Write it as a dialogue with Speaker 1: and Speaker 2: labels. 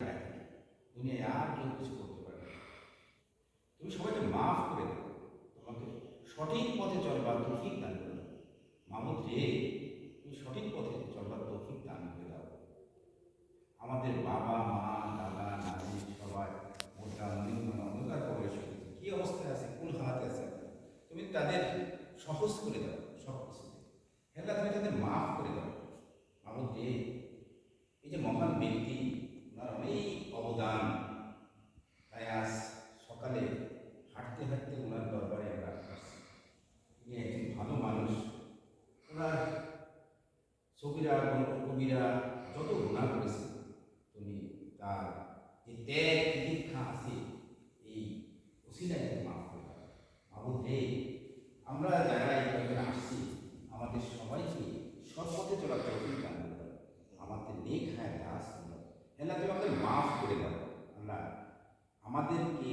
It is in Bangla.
Speaker 1: দুনিয়ায় আর কেউ কিছু করতে পারে তুমি সবাইকে মাফ করে দাও। তোমাকে সঠিক পথে চলবার তৌফিক দান করে দাও। মামুদ রে তুমি সঠিক পথে চলবার তৌফিক দান করে দাও। আমাদের বাবা, মা, দাদা নানি সবাই মোটা মনিমন অন্ধকার কবরে কি অবস্থায় আছে? কোন হালাতে আছে? তুমি তাদের সহজ করে দাও, সব কিছুতে হেলা তুমি তাদের মাফ করে দাও। মামুদ রে এই যে মহান ব্যক্তি হাঁটতে হাঁটতে ওনার দরবারে আমরা আসছি। তিনি একজন ভালো মানুষ। ওনার সবিরা কবিরা যত গুণা করেছে তুমি তার যে ত্যাগ দীক্ষা আছে, এই ওসিলাকে মাফ করে দাও মাহবুদ রে আমরা যারা এইভাবে আসছি, আমাদের সবাইকে সৎপথে চলার তৌফিক দান আমাদের নেক হায়াত দাস করে দাও তুমি আমাদের মাফ করে দাও। আল্লাহ, আমাদেরকে